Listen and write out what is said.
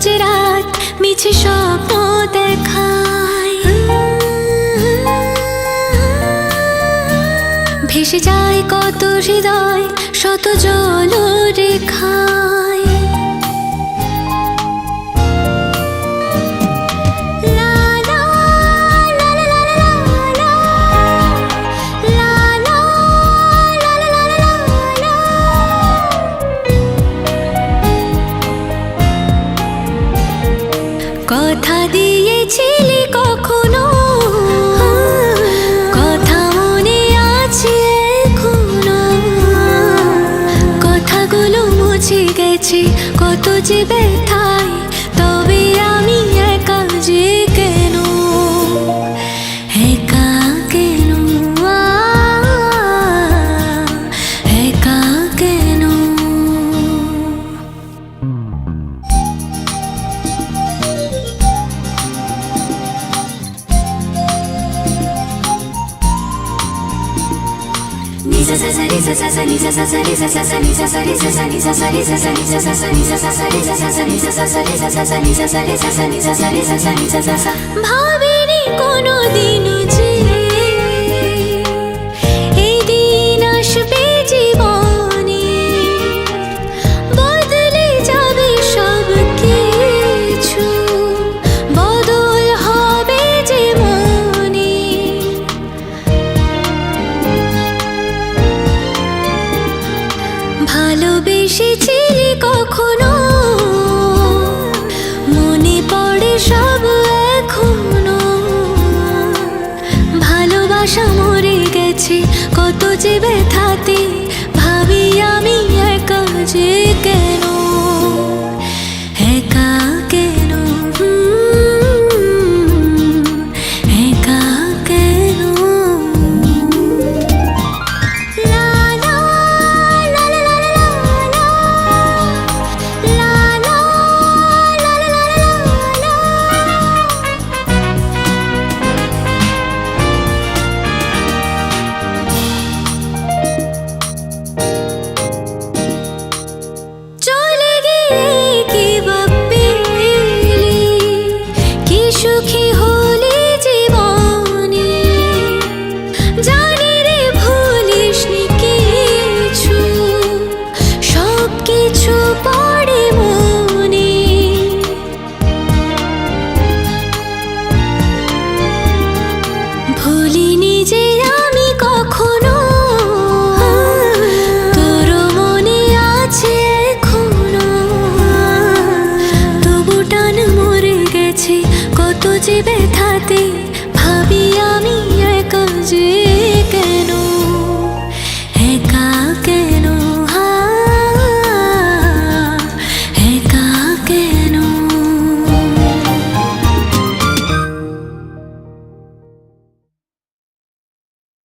যে রাত মিছে স্বপ্ন দেখায়। ভেসে যায় কত হৃদয় শত জল রেখায় কথা দিয়েছিলি কখনো? কথা মনে আছে এখনও? কথাগুলো মুছে গেছে কত যে ব্যথা ভাবিনি কোনো দিনও মিশেছিলি কখনো? মনে পড়ে সব এখনও। ভালোবাসা মরে গেছে কত যে ব্যথাতে যে ব্যথাতে ভাবি আমি এক যে